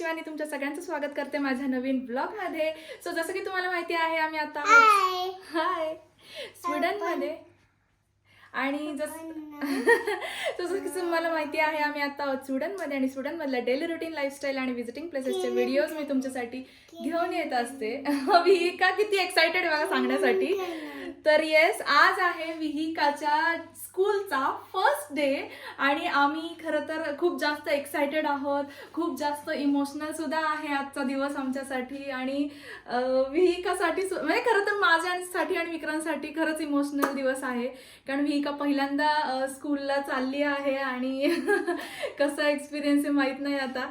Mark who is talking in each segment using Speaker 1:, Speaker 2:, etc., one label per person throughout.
Speaker 1: सगळ्यांचं स्वागत करते माझ्या नवीन ब्लॉगमध्ये सो जसं की तुम्हाला माहिती आहे आम्ही आता
Speaker 2: हाय
Speaker 1: हाय स्वीडनमध्ये आणि जस जसं की तुम्हाला माहिती आहे आम्ही आता आहोत स्वीडनमध्ये आणि स्वीडन मधल्या डेली रुटीन लाईफस्टाईल आणि व्हिजिटिंग प्लेसेसचे व्हिडिओज मी तुमच्यासाठी घेऊन येत असते. विहिका किती एक्साइटेड आहे मला सांगण्यासाठी. तर येस आज आहे विहिकाच्या स्कूलचा फर्स्ट डे आणि आम्ही खरं तर खूप जास्त एक्सायटेड आहोत. खूप जास्त इमोशनल सुद्धा आहे आजचा दिवस आमच्यासाठी आणि विहिकासाठी म्हणजे खरं तर माझ्यासाठी आणि विक्रांतसाठी खरंच इमोशनल दिवस आहे. कारण विहिका पहिल्यांदा स्कूलला चालली आहे आणि कसा एक्सपिरियन्स आहे माहीत नाही आता.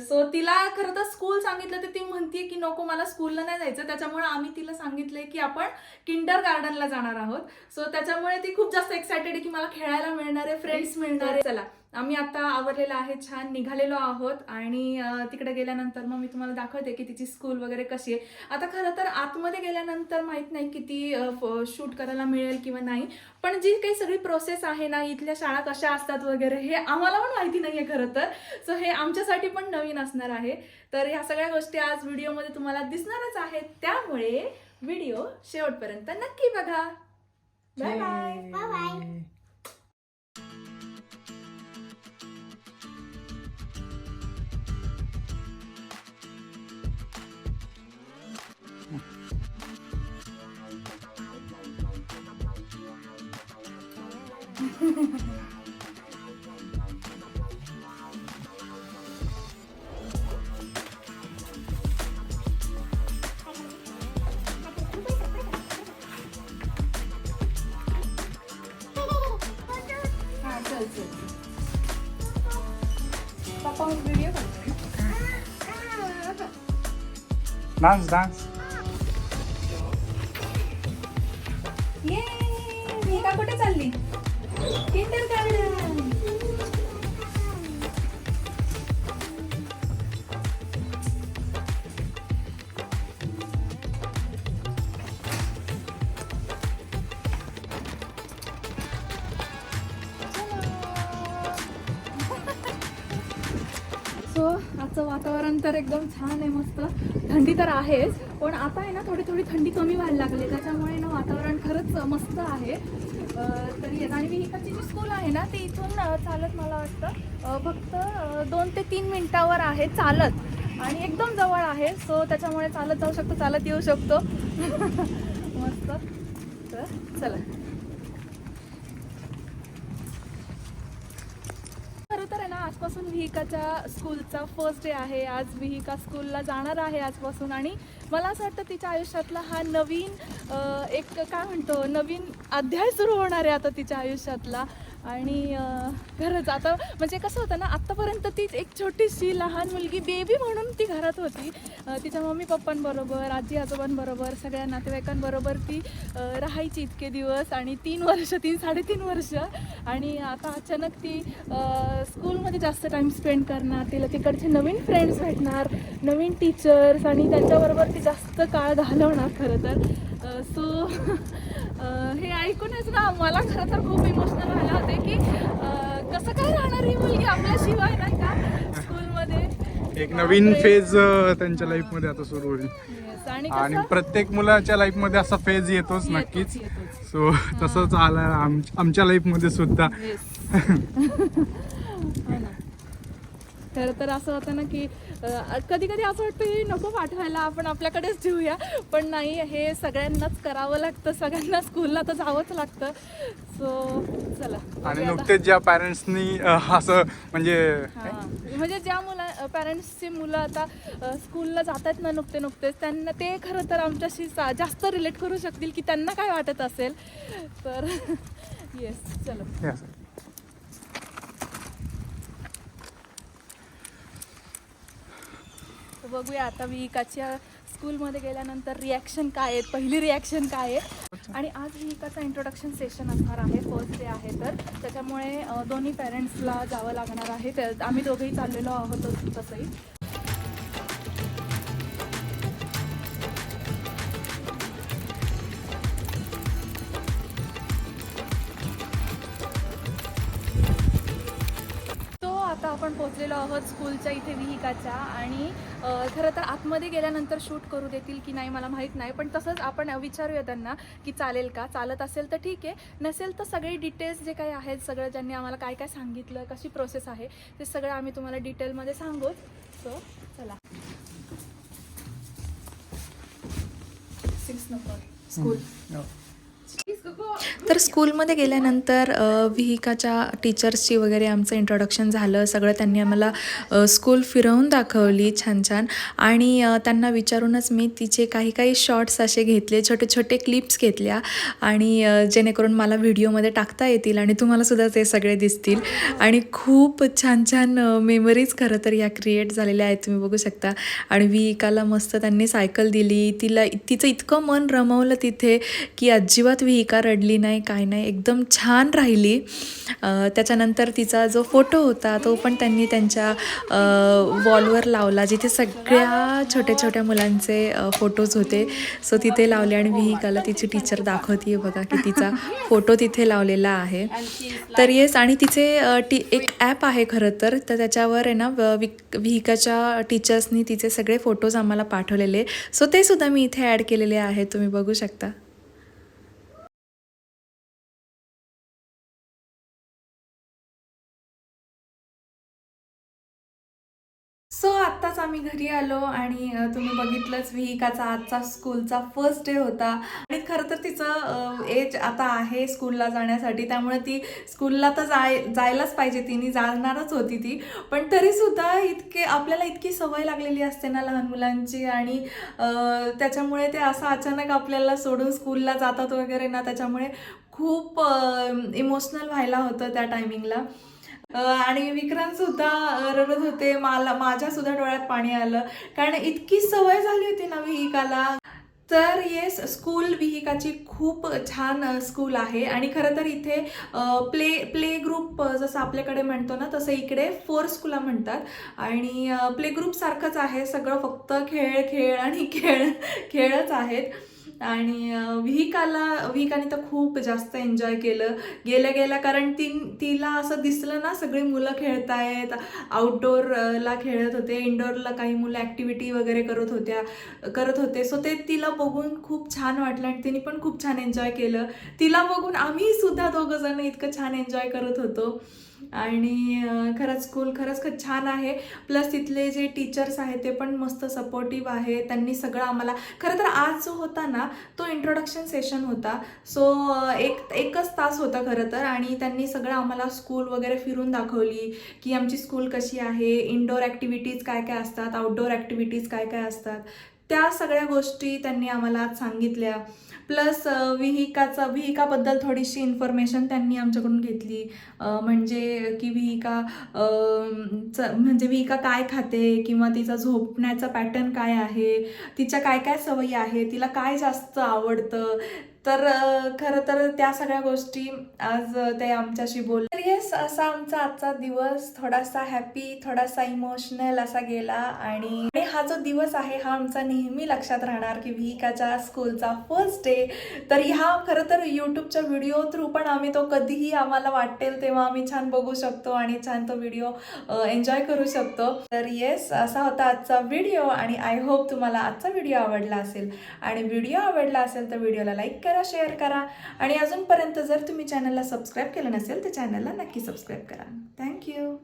Speaker 1: सो तिला खरं तर स्कूल सांगितलं तर ती म्हणते की नको मला स्कूलला नाही जायचं. त्याच्यामुळे आम्ही तिला सांगितलंय की आपण किंडर गार्डनला जाणार आहोत. सो त्याच्यामुळे ती खूप जास्त एक्सायटेड आहे की मला खेळायला मिळणार आहे फ्रेंड्स मिळणार आहे. चला. आम्ही आता आवरलेलं आहे छान निघालेलो आहोत आणि तिकडे गेल्यानंतर मग मी तुम्हाला दाखवते की तिची स्कूल वगैरे कशी आहे. आता खरं तर आतमध्ये गेल्यानंतर माहीत नाही किती शूट करायला मिळेल किंवा नाही पण जी काही सगळी प्रोसेस आहे ना इथल्या शाळा कशा असतात वगैरे हे आम्हाला पण माहिती नाहीये खरं तर. सो हे आमच्यासाठी पण नवीन असणार आहे. तर ह्या सगळ्या गोष्टी आज व्हिडिओमध्ये तुम्हाला दिसणारच आहेत. त्यामुळे व्हिडिओ शेवटपर्यंत नक्की बघा. बाय बाय
Speaker 2: बाय
Speaker 1: 男子单。सो आजचं वातावरण तर एकदम छान आहे मस्त. थंडी तर आहेच पण आता आहे ना थोडी थोडी थंडी कमी व्हायला लागली. त्याच्यामुळे ना वातावरण खरंच मस्त आहे. तरी आणि मी इकडची जी स्कूल आहे ना ती इथून चालत मला वाटतं. फक्त दोन ते तीन मिनटावर आहे चालत. आणि एकदम जवळ आहे सो त्याच्यामुळे चालत जाऊ शकतो चालत येऊ शकतो. मस्त. तर चला खरं तर आहे ना आजपासून विहिकाच्या स्कूलचा फर्स्ट डे आहे. आज विहिका स्कूलला जाणार आहे आजपासून आणि मला असं वाटतं तिच्या आयुष्यातला हा नवीन एक काय म्हणतो नवीन अध्याय सुरू होणार आहे आता तिच्या आयुष्यातला. आणि खरंच आता म्हणजे कसं होतं ना आत्तापर्यंत तीच एक छोटीशी लहान मुलगी बेबी म्हणून ती घरात होती. तिच्या मम्मी पप्पांबरोबर आजी आजोबांबरोबर सगळ्या नातेवाईकांबरोबर ती राहायची इतके दिवस आणि तीन वर्ष तीन साडेतीन वर्ष. आणि आता अचानक ती स्कूलमध्ये जास्त टाईम स्पेंड करणार तिला तिकडचे नवीन फ्रेंड्स भेटणार नवीन टीचर्स आणि त्यांच्याबरोबर ती जास्त काळ घालवणार खरं तर. सो हे ऐकूनच ना मला खरं तर खूप इमोशनल व्हायला होते की कसं काय राहणार ही मुलगी आपल्याशिवाय नाही का स्कूलमध्ये?
Speaker 3: एक नवीन फेज त्यांच्या लाईफमध्ये आता सुरू होईल.
Speaker 1: आणि
Speaker 3: प्रत्येक मुलाच्या लाईफमध्ये असा फेज येतोच नक्कीच. सो तसंच आला आम- आमच्या लाईफमध्ये सुद्धा.
Speaker 1: खरं तर असं होतं ना की कधी कधी असं वाटतं हे नको पाठवायला आपण आपल्याकडेच ठेवूया. पण नाही हे सगळ्यांनाच करावं लागतं सगळ्यांना स्कूलला तर जावंच लागतं. सो चला.
Speaker 3: आणि
Speaker 1: बघूया आता.
Speaker 3: नुकतेच ज्या पॅरेंट्सनी असं म्हणजे.
Speaker 1: म्हणजे ज्या मुला पॅरेंट्सची मुलं आता स्कूलला जातात ना नुकते नुकतेच त्यांना ते खरं तर आमच्याशी जास्त रिलेट करू शकतील की त्यांना काय वाटत असेल. तर येस चलो
Speaker 3: हे असं.
Speaker 1: तर बघूया आता विहिकाच्या स्कूलमध्ये गेल्यानंतर रिॲक्शन काय आहेत? पहिली रिॲक्शन काय आहे? आणि आज विहिकाचा इंट्रोडक्शन सेशन असणार आहे. फर्स्ट डे आहे तर. त्याच्यामुळे दोन्ही पॅरेंट्सला जावं लागणार आहे. आम्ही दोघेही चाललेलो आहोत तसंही. आता आपण पोहोचलेलो आहोत स्कूलच्या इथे विहिकाच्या आणि खरं तर आतमध्ये गेल्यानंतर शूट करू देतील की नाही मला माहीत नाही पण तसंच आपण विचारूया त्यांना की चालेल का? चालत असेल तर ठीक आहे नसेल तर सगळे डिटेल्स जे काही आहेत सगळं ज्यांनी आम्हाला काय काय सांगितलं कशी प्रोसेस आहे ते सगळं आम्ही तुम्हाला डिटेलमध्ये सांगूच सो चला. सिक्स नंबर स्कूल तर स्कूलमध्ये गेल्यानंतर विहिकाच्या टीचर्सची वगैरे आमचं इंट्रोडक्शन झालं. सगळं त्यांनी आम्हाला स्कूल फिरवून दाखवली छान छान. आणि त्यांना विचारूनच मी तिचे काही काही शॉर्ट्स असे घेतले छोटे छोटे क्लिप्स घेतल्या. आणि जेणेकरून मला व्हिडिओमध्ये टाकता येतील आणि तुम्हालासुद्धा ते सगळे दिसतील. आणि खूप छान छान मेमरीज खरं तर या क्रिएट झालेल्या आहेत तुम्ही बघू शकता. आणि विहिकाला मस्त त्यांनी सायकल दिली. तिला तिचं इतकं मन रमवलं तिथे की अजिबात विहिका रडली नाही काय नाही एकदम छान राहिली. त्याच्यानंतर तिचा जो फोटो होता तो पण त्यांनी त्यांच्या वॉलवर लावला जिथे सगळ्या छोट्या छोट्या मुलांचे फोटोज होते. सो तिथे लावले आणि विहिकाला तिची टीचर दाखवते बघा की तिचा फोटो तिथे लावलेला आहे. तर येस आणि तिचे टी एक ॲप आहे खरं तर तर त्याच्यावर आहे ना व- विक विहिकाच्या टीचर्सनी तिचे सगळे फोटोज आम्हाला पाठवलेले. सो ते सुद्धा मी इथे ॲड केलेले आहेत तुम्ही बघू शकता. सो आत्ताच आम्ही घरी आलो आणि तुम्ही बघितलंच विहिकाचा आजचा स्कूलचा फर्स्ट डे होता. आणि खरं तर तिचं एज आता आहे स्कूलला जाण्यासाठी. त्यामुळे ती स्कूलला तर जाय जायलाच पाहिजे. तिने जाणारच होती ती. पण तरीसुद्धा इतके आपल्याला इतकी सवय लागलेली असते ना लहान मुलांची. आणि त्याच्यामुळे ते असं अचानक आपल्याला सोडून स्कूलला जातात वगैरे ना त्याच्यामुळे खूप इमोशनल व्हायला होतं त्या टायमिंगला आणि विक्रांत सुद्धा रडत होते. मला माझ्या सुद्धा डोळ्यात पाणी आलं. कारण इतकी सवय झाली होती ना विहिकाला तर येस स्कूल विहिकाची खूप छान स्कूल आहे. आणि खरं तर इथे प्ले प्ले ग्रुप जसं आपल्याकडे म्हणतो ना तसं इकडे फोर स्कूला म्हणतात. आणि प्ले ग्रुप सारखंच आहे. सगळं फक्त खेळ खेळ आणि खेळ खेळच आहेत. आणि व्हीकाला विहिकाला विहिकाने तर खूप जास्त एन्जॉय केलं. गेल्या गेल्या कारण ती तिला असं दिसलं ना सगळी मुलं खेळतायत. आउटडोअरला खेळत होते. इनडोअरला काही मुलं ॲक्टिव्हिटी वगैरे करत होत्या करत होते. सो ते तिला बघून खूप छान वाटलं आणि तिने पण खूप छान एन्जॉय केलं. तिला बघून आम्ही सुद्धा इतकं छान एन्जॉय करत होतो. आणि खरंच स्कूल खरंच खूप छान आहे. प्लस तिथले जे टीचर्स आहेत ते पण मस्त सपोर्टिव्ह आहे. त्यांनी सगळं आम्हाला खरं तर आज जो होता ना तो इंट्रोडक्शन सेशन होता. सो एक एकच तास होता खरं तर आणि त्यांनी सगळं आम्हाला स्कूल वगैरे फिरून दाखवली की आमची स्कूल कशी आहे इनडोअर ॲक्टिव्हिटीज काय काय असतात आउटडोअर ॲक्टिव्हिटीज काय काय असतात. त्या सगळ्या गोष्टी त्यांनी आम्हाला सांगितल्या. प्लस विहिकाचा विहिकाबद्दल थोडीशी इन्फॉर्मेशन त्यांनी आमच्याकडून घेतली. म्हणजे की विहिका च- म्हणजे विहिका काय खाते किंवा तिचा झोपण्याचा पॅटर्न काय आहे तिच्या काय काय सवयी आहे तिला काय जास्त आवडतं तर खरं तर त्या सगळ्या गोष्टी आज ते आमच्याशी बोलले तर येस असा आमचा आजचा दिवस थोडासा हॅपी थोडासा इमोशनल असा गेला आणि हा जो दिवस आहे हा आमचा नेहमी लक्षात राहणार की विहिकाच्या स्कूलचा फर्स्ट डे तर ह्या खरं तर यूट्यूबच्या व्हिडिओ थ्रू पण आम्ही तो कधीही आम्हाला वाटेल तेव्हा आम्ही छान बघू शकतो आणि छान तो व्हिडिओ एन्जॉय करू शकतो. तर येस असा होता आजचा व्हिडिओ आणि आय होप तुम्हाला आजचा व्हिडिओ आवडला असेल. आणि व्हिडिओ आवडला असेल तर व्हिडिओला लाईक करा शेअर करा. आणि अजूनपर्यंत जर तुम्ही चॅनलला सबस्क्राईब केलं नसेल तर चॅनलला नक्की सबस्क्राईब करा. थँक्यू